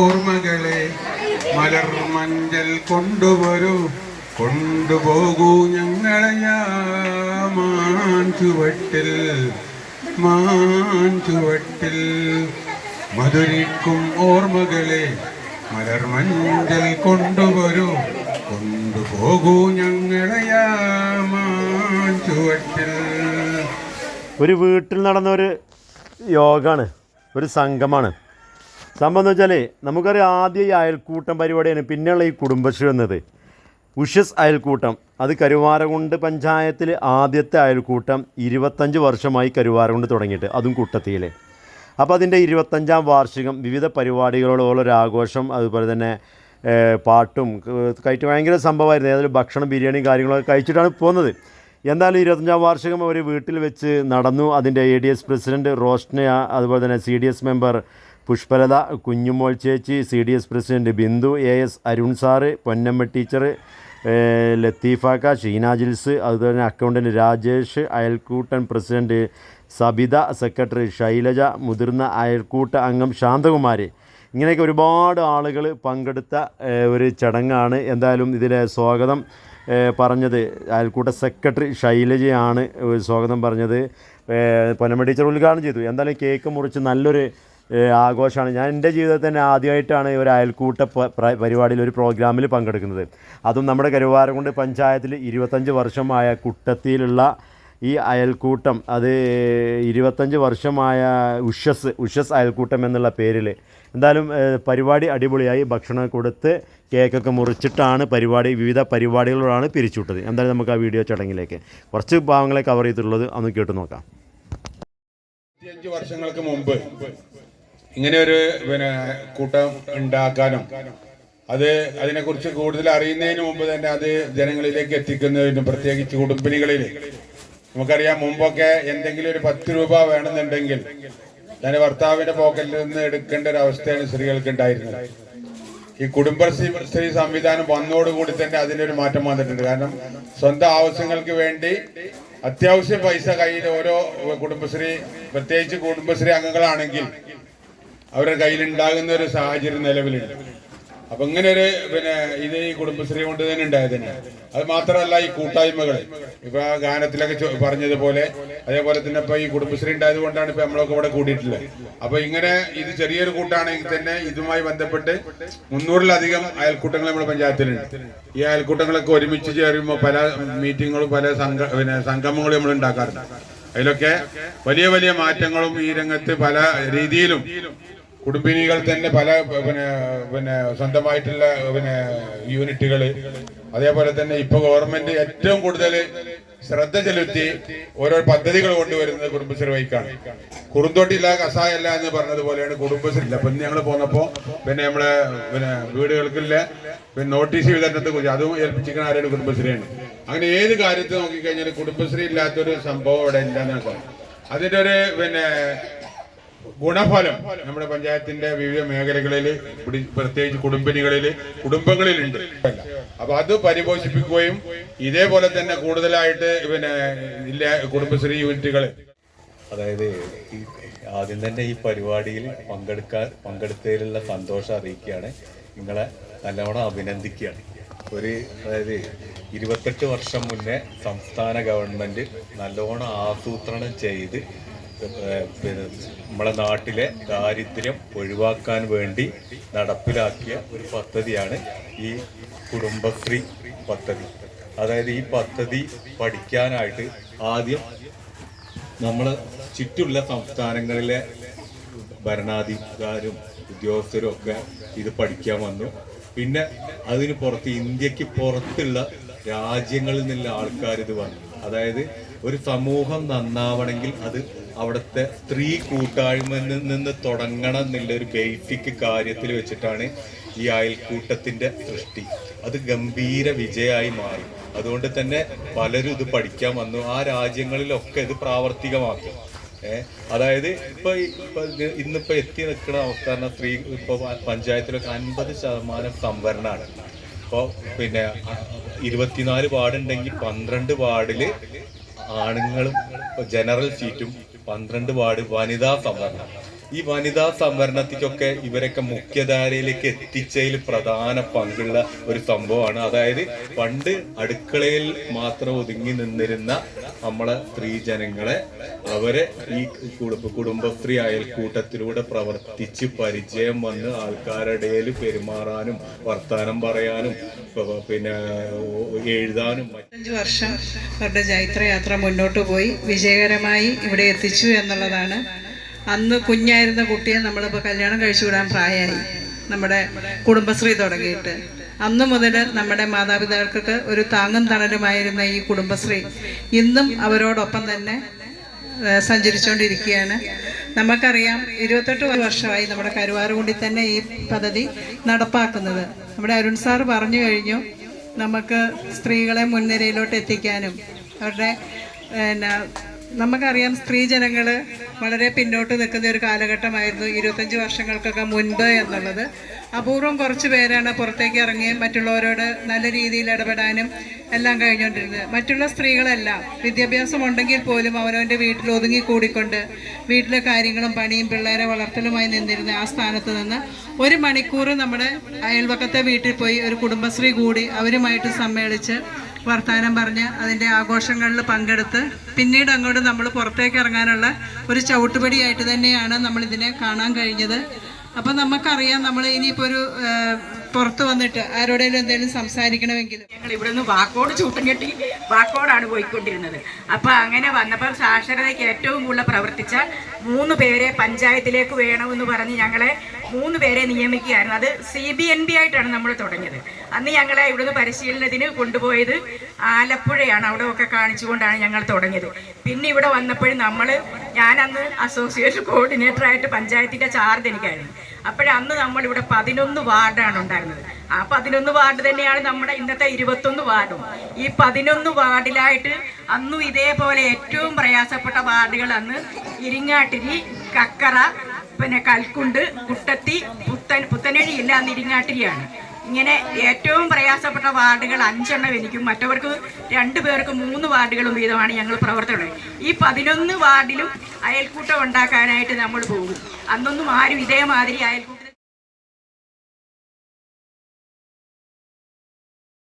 ഓർമ്മകളെ മലർ മഞ്ഞൽ കൊണ്ടുവരൂ. കൊണ്ടുപോകൂ ഞങ്ങളെ മാൻചുവട്ടിൽ മധുരിക്കും ഓർമ്മകളെ മലർ മഞ്ഞൽ കൊണ്ടുവരൂ. കൊണ്ടുപോകൂ ഞങ്ങളെ മാഞ്ചുവട്ടിൽ ഒരു വീട്ടിൽ നടന്ന ഒരു യോഗമാണ് ഒരു സംഘമാണ്. സംഭവം വെച്ചാൽ നമുക്കറിയാം ആദ്യം ഈ അയൽക്കൂട്ടം പരിപാടിയാണ് പിന്നെയുള്ള ഈ കുടുംബശ്രീ എന്നത്. ഉഷസ് അയൽക്കൂട്ടം. അത് കരുവാരകുണ്ട് പഞ്ചായത്തിൽ ആദ്യത്തെ അയൽക്കൂട്ടം ഇരുപത്തഞ്ച് വർഷമായി കരുവാരകുണ്ട് തുടങ്ങിയിട്ട് അതും കുട്ടത്തിയിൽ അപ്പോൾ അതിന്റെ ഇരുപത്തഞ്ചാം വാർഷികം വിവിധ പരിപാടികളോടുള്ള ഒരു ആഘോഷം അതുപോലെ തന്നെ പാട്ടും കഴിച്ച് ഭയങ്കര സംഭവമായിരുന്നു. ഏതൊരു ഭക്ഷണം ബിരിയാണിയും കാര്യങ്ങളൊക്കെ കഴിച്ചിട്ടാണ് പോകുന്നത് എന്തായാലും ഇരുപത്തഞ്ചാം വാർഷികം അവർ വീട്ടിൽ വെച്ച് നടന്നു. അതിന്റെ A D S president Roshna അതുപോലെ തന്നെ C D S member Pushpalatha Kunjumol ചേച്ചി C D S president Bindu A S Arun sir Ponnamma teacher ലത്തീഫാക്ക Sheena Jils അതുപോലെ തന്നെ അക്കൗണ്ടന്റ് രാജേഷ് അയൽക്കൂട്ടൻ പ്രസിഡന്റ് സബിത സെക്രട്ടറി ശൈലജ മുതിർന്ന അയൽക്കൂട്ട അംഗം ശാന്തകുമാരി. ഇങ്ങനെയൊക്കെ ഒരുപാട് ആളുകൾ പങ്കെടുത്ത ഒരു ചടങ്ങാണ്. എന്തായാലും ഇതിലെ സ്വാഗതം പറഞ്ഞത് അയൽക്കൂട്ട സെക്രട്ടറി ശൈലജയാണ് സ്വാഗതം പറഞ്ഞത്. പൊന്നമ്മ ടീച്ചർ ഉദ്ഘാടനം ചെയ്തു. എന്തായാലും കേക്ക് മുറിച്ച് നല്ലൊരു ആഘോഷമാണ്. ഞാൻ എന്റെ ജീവിതത്തിൽ തന്നെ ആദ്യമായിട്ടാണ് ഒരു അയൽക്കൂട്ട പരിപാടിയിൽ ഒരു പ്രോഗ്രാമിൽ പങ്കെടുക്കുന്നത്. അതും നമ്മുടെ കരുവാരകുണ്ട് പഞ്ചായത്തിൽ ഇരുപത്തഞ്ച് വർഷമായ കുട്ടത്തിയിലുള്ള ഈ അയൽക്കൂട്ടം. അത് ഇരുപത്തഞ്ച് വർഷമായ ഉഷസ് ഉഷസ് അയൽക്കൂട്ടം എന്നുള്ള പേരിൽ എന്തായാലും പരിപാടി അടിപൊളിയായി. ഭക്ഷണം കൊടുത്ത് കേക്കൊക്കെ മുറിച്ചിട്ടാണ് പരിപാടി വിവിധ പരിപാടികളോടാണ് പിരിച്ചുവിട്ടത്. എന്തായാലും നമുക്ക് ആ വീഡിയോ ചടങ്ങിലേക്ക് കുറച്ച് ഭാഗങ്ങളെ കവർ ചെയ്തിട്ടുള്ളത് അന്ന് കേട്ട് നോക്കാം. വർഷങ്ങൾക്ക് മുമ്പ് ഇങ്ങനെ ഒരു പിന്നെ കൂട്ടം ഉണ്ടാക്കാനും അത് അതിനെക്കുറിച്ച് കൂടുതൽ അറിയുന്നതിന് മുമ്പ് തന്നെ അത് ജനങ്ങളിലേക്ക് എത്തിക്കുന്നതിനും പ്രത്യേകിച്ച് കുടുംബിനികളിൽ നമുക്കറിയാം മുമ്പൊക്കെ എന്തെങ്കിലും ഒരു പത്ത് രൂപ വേണമെന്നുണ്ടെങ്കിൽ തന്റെ ഭർത്താവിന്റെ പോക്കറ്റിൽ നിന്ന് എടുക്കേണ്ട ഒരു അവസ്ഥയാണ് സ്ത്രീകൾക്ക് ഉണ്ടായിരുന്നത്. ഈ കുടുംബശ്രീ സ്ത്രീ സംവിധാനം വന്നോടുകൂടി തന്നെ അതിനൊരു മാറ്റം വന്നിട്ടുണ്ട്. കാരണം സ്വന്തം ആവശ്യങ്ങൾക്ക് വേണ്ടി അത്യാവശ്യം പൈസ കയ്യിൽ ഓരോ കുടുംബശ്രീ പ്രത്യേകിച്ച് കുടുംബശ്രീ അംഗങ്ങളാണെങ്കിൽ അവരുടെ കയ്യിലുണ്ടാകുന്ന ഒരു സാഹചര്യം നിലവിലുണ്ട്. അപ്പൊ ഇങ്ങനെ ഒരു പിന്നെ ഇത് ഈ കുടുംബശ്രീ കൊണ്ട് തന്നെ ഉണ്ടായത് അത് മാത്രമല്ല ഈ കൂട്ടായ്മകൾ ഇപ്പൊ ഗാനത്തിലൊക്കെ പറഞ്ഞതുപോലെ അതേപോലെ തന്നെ ഇപ്പൊ ഈ കുടുംബശ്രീ ഉണ്ടായത് കൊണ്ടാണ് ഇപ്പൊ നമ്മളൊക്കെ ഇവിടെ കൂടിയിട്ടുള്ളത്. അപ്പൊ ഇങ്ങനെ ഇത് ചെറിയൊരു കൂട്ടാണെങ്കിൽ തന്നെ ഇതുമായി ബന്ധപ്പെട്ട് മുന്നൂറിലധികം അയൽക്കൂട്ടങ്ങൾ നമ്മുടെ പഞ്ചായത്തിലുണ്ട്. ഈ അയൽക്കൂട്ടങ്ങളൊക്കെ ഒരുമിച്ച് ചേരുമ്പോൾ പല മീറ്റിങ്ങുകളും പല സംഘ പിന്നെ സംഗമങ്ങളും നമ്മൾ ഉണ്ടാക്കാറുണ്ട്. അതിലൊക്കെ വലിയ വലിയ മാറ്റങ്ങളും ഈ രംഗത്ത് പല രീതിയിലും കുടുംബിനികൾ തന്നെ പല പിന്നെ പിന്നെ സ്വന്തമായിട്ടുള്ള പിന്നെ യൂണിറ്റുകൾ അതേപോലെ തന്നെ ഇപ്പൊ ഗവൺമെന്റ് ഏറ്റവും കൂടുതൽ ശ്രദ്ധ ചെലുത്തി ഓരോ പദ്ധതികൾ കൊണ്ടുവരുന്നത് കുടുംബശ്രീ വൈക്കാണ് കുറുന്തോട്ടില്ല കസായല്ല എന്ന് പറഞ്ഞതുപോലെയാണ് കുടുംബശ്രീ. ഇല്ല പിന്നെ ഞങ്ങൾ പോന്നപ്പോ പിന്നെ നമ്മളെ പിന്നെ വീടുകൾക്കില്ല പിന്നെ നോട്ടീസ് വിതരണത്തെ കുറിച്ച് അതും ഏൽപ്പിച്ചിരിക്കുന്ന ആരാണ് കുടുംബശ്രീയാണ്. അങ്ങനെ ഏത് കാര്യത്തിൽ നോക്കിക്കഴിഞ്ഞാൽ കുടുംബശ്രീ ഇല്ലാത്തൊരു സംഭവം ഇവിടെ ഇല്ലെന്നാണ് എന്നാണ് അതിന്റെ ഒരു പിന്നെ ഗുണഫലം നമ്മുടെ പഞ്ചായത്തിന്റെ വിവിധ മേഖലകളിൽ പ്രത്യേകിച്ച് കുടുംബിനികളിൽ കുടുംബങ്ങളിലുണ്ട്. അപ്പൊ അത് പരിപോഷിപ്പിക്കുകയും ഇതേപോലെ തന്നെ കൂടുതലായിട്ട് പിന്നെ ഇല്ല കുടുംബശ്രീ യൂണിറ്റുകൾ അതായത് ആദ്യം തന്നെ ഈ പരിപാടിയിൽ പങ്കെടുക്കാൻ പങ്കെടുത്തതിലുള്ള സന്തോഷം അറിയിക്കുകയാണ്. നിങ്ങളെ നല്ലവണ്ണം അഭിനന്ദിക്കുകയാണ്. ഒരു അതായത് ഇരുപത്തെട്ട് വർഷം മുന്നേ സംസ്ഥാന ഗവൺമെന്റ് നല്ലോണം ആസൂത്രണം ചെയ്ത് നമ്മളെ നാട്ടിലെ ദാരിദ്ര്യം ഒഴിവാക്കാൻ വേണ്ടി നടപ്പിലാക്കിയ ഒരു പദ്ധതിയാണ് ഈ കുടുംബശ്രീ പദ്ധതി. അതായത് ഈ പദ്ധതി പഠിക്കാനായിട്ട് ആദ്യം നമ്മൾ ചുറ്റുള്ള സംസ്ഥാനങ്ങളിലെ ഭരണാധികാരും ഉദ്യോഗസ്ഥരും ഒക്കെ ഇത് പഠിക്കാൻ വന്നു. പിന്നെ അതിന് പുറത്ത് ഇന്ത്യയ്ക്ക് പുറത്തുള്ള രാജ്യങ്ങളിൽ നിന്നുള്ള ആൾക്കാർ ഇത് വന്നു. അതായത് ഒരു സമൂഹം നന്നാവണമെങ്കിൽ അത് അവിടുത്തെ സ്ത്രീ കൂട്ടായ്മയിൽ നിന്ന് തുടങ്ങണം എന്നുള്ള ഒരു ബേസിക് കാര്യത്തിൽ വെച്ചിട്ടാണ് ഈ അയൽക്കൂട്ടത്തിന്റെ സൃഷ്ടി. അത് ഗംഭീര വിജയമായി മാറി. അതുകൊണ്ട് തന്നെ പലരും ഇത് പഠിക്കാൻ വന്നു. ആ രാജ്യങ്ങളിലൊക്കെ ഇത് പ്രാവർത്തികമാക്കി. അതായത് ഇപ്പൊ ഇന്നിപ്പോ എത്തി നിൽക്കുന്ന അവസ്ഥ പറഞ്ഞാൽ സ്ത്രീ ഇപ്പൊ പഞ്ചായത്തിലൊക്കെ അൻപത് ശതമാനം സംവരണമാണ് ഇപ്പൊ പിന്നെ ഇരുപത്തിനാല് വാർഡുണ്ടെങ്കിൽ പന്ത്രണ്ട് വാർഡിൽ ആണുങ്ങളും ജനറൽ സീറ്റും പന്ത്രണ്ട് വാർഡ് വനിതാ സംവരണം. ഈ വനിതാ സംവരണത്തിക്കൊക്കെ ഇവരൊക്കെ മുഖ്യധാരയിലേക്ക് എത്തിച്ചതിൽ പ്രധാന പങ്കുള്ള ഒരു സംഭവമാണ്. അതായത് പണ്ട് അടുക്കളയിൽ മാത്രം ഒതുങ്ങി നിന്നിരുന്ന നമ്മളെ സ്ത്രീ ജനങ്ങളെ അവരെ ഈ കുടുംബ കുടുംബശ്രീ അയൽക്കൂട്ടത്തിലൂടെ പ്രവർത്തിച്ച് പരിചയം വന്ന് ആൾക്കാരുടെ പെരുമാറാനും വർത്താനം പറയാനും പിന്നെ എഴുതാനും അഞ്ച് വർഷം അവരുടെ ജൈത്രയാത്ര മുന്നോട്ട് പോയി. വിജയകരമായി ഇവിടെ എത്തിച്ചു എന്നുള്ളതാണ് അന്ന് കുഞ്ഞായിരുന്ന കുട്ടിയെ നമ്മളിപ്പോൾ കല്യാണം കഴിച്ചു വിടാൻ പ്രായമായി നമ്മുടെ കുടുംബശ്രീ തുടങ്ങിയിട്ട്. അന്ന് മുതൽ നമ്മുടെ മാതാപിതാക്കൾക്ക് ഒരു താങ്ങും തണലുമായിരുന്ന ഈ കുടുംബശ്രീ ഇന്നും അവരോടൊപ്പം തന്നെ സഞ്ചരിച്ചുകൊണ്ടിരിക്കുകയാണ് നമുക്കറിയാം ഇരുപത്തെട്ട് വർഷമായി നമ്മുടെ കരുവാറുകൂടി തന്നെ ഈ പദ്ധതി നടപ്പാക്കുന്നത്. നമ്മുടെ അരുൺ സാർ പറഞ്ഞു കഴിഞ്ഞു നമുക്ക് സ്ത്രീകളെ മുൻനിരയിലോട്ട് എത്തിക്കാനും അവരുടെ നമുക്കറിയാം സ്ത്രീ ജനങ്ങൾ വളരെ പിന്നോട്ട് നിൽക്കുന്ന ഒരു കാലഘട്ടമായിരുന്നു ഇരുപത്തഞ്ച് വർഷങ്ങൾക്കൊക്കെ മുൻപ് എന്നുള്ളത്. അപൂർവം കുറച്ച് പേരാണ് പുറത്തേക്ക് ഇറങ്ങി മറ്റുള്ളവരോട് നല്ല രീതിയിൽ ഇടപെടാനും എല്ലാം കഴിഞ്ഞുകൊണ്ടിരുന്നത്. മറ്റുള്ള സ്ത്രീകളെല്ലാം വിദ്യാഭ്യാസം ഉണ്ടെങ്കിൽ പോലും അവനവന്റെ വീട്ടിൽ ഒതുങ്ങി കൂടിക്കൊണ്ട് വീട്ടിലെ കാര്യങ്ങളും പണിയും പിള്ളേരെ വളർത്തലുമായി നിന്നിരുന്ന ആ സ്ഥാനത്ത് നിന്ന് ഒരു മണിക്കൂർ നമ്മുടെ അയൽവക്കത്തെ വീട്ടിൽ പോയി ഒരു കുടുംബശ്രീ കൂടി അവരുമായിട്ട് സമ്മേളിച്ച് വർത്തമാനം പറഞ്ഞ് അതിന്റെ ആഘോഷങ്ങളിൽ പങ്കെടുത്ത് പിന്നീട് അങ്ങോട്ട് നമ്മൾ പുറത്തേക്ക് ഇറങ്ങാനുള്ള ഒരു ചവിട്ടുപടിയായിട്ട് തന്നെയാണ് നമ്മളിതിനെ കാണാൻ കഴിഞ്ഞത്. അപ്പം നമുക്കറിയാം നമ്മൾ ഇനിയിപ്പോൾ ഒരു പുറത്ത് വന്നിട്ട് ആരോടെങ്കിലും എന്തെങ്കിലും സംസാരിക്കണമെങ്കിൽ. ഞങ്ങൾ ഇവിടെ നിന്ന് വാക്കോട് ചൂട്ടം കെട്ടി വാക്കോടാണ് പോയിക്കൊണ്ടിരുന്നത്. അപ്പൊ അങ്ങനെ വന്നപ്പോൾ സാക്ഷരതയ്ക്ക് ഏറ്റവും കൂടുതൽ പ്രവർത്തിച്ച മൂന്ന് പേരെ പഞ്ചായത്തിലേക്ക് വേണമെന്ന് പറഞ്ഞ് ഞങ്ങളെ മൂന്ന് പേരെ നിയമിക്കുകയായിരുന്നു. അത് സി ബി എൻ ബി ആയിട്ടാണ് നമ്മൾ തുടങ്ങിയത്. അന്ന് ഞങ്ങളെ ഇവിടുന്ന് പരിശീലനത്തിന് കൊണ്ടുപോയത് ആലപ്പുഴയാണ്. അവിടെ ഒക്കെ കാണിച്ചുകൊണ്ടാണ് ഞങ്ങൾ തുടങ്ങിയത്. പിന്നെ ഇവിടെ വന്നപ്പോഴും നമ്മൾ ഞാനന്ന് അസോസിയേഷൻ കോർഡിനേറ്ററായിട്ട് പഞ്ചായത്തിന്റെ ചാർജ് എനിക്കായിരുന്നു. അപ്പോഴന്ന് നമ്മളിവിടെ പതിനൊന്ന് വാർഡാണ് ഉണ്ടായിരുന്നത്. ആ പതിനൊന്ന് വാർഡ് തന്നെയാണ് നമ്മുടെ ഇന്നത്തെ ഇരുപത്തൊന്ന് വാർഡും. ഈ പതിനൊന്ന് വാർഡിലായിട്ട് അന്നും ഇതേപോലെ ഏറ്റവും പ്രയാസപ്പെട്ട വാർഡുകൾ അന്ന് ഇരിങ്ങാട്ടിരി കക്കറ പിന്നെ കൽക്കുണ്ട് കുട്ടത്തി പുത്തൻ പുത്തനഴി ഇല്ല അന്ന് ഇരിങ്ങാട്ടിരിയാണ്. ഇങ്ങനെ ഏറ്റവും പ്രയാസപ്പെട്ട വാർഡുകൾ അഞ്ചെണ്ണം എനിക്കും മറ്റവർക്ക് രണ്ടു പേർക്ക് മൂന്ന് വാർഡുകളും വീതമാണ് ഞങ്ങൾ പ്രവർത്തനം ഈ പതിനൊന്ന് വാർഡിലും അയൽക്കൂട്ടം ഉണ്ടാക്കാനായിട്ട് നമ്മൾ പോകും. അന്നൊന്നും ആരും ഇതേമാതിരി അയൽക്കൂട്ടം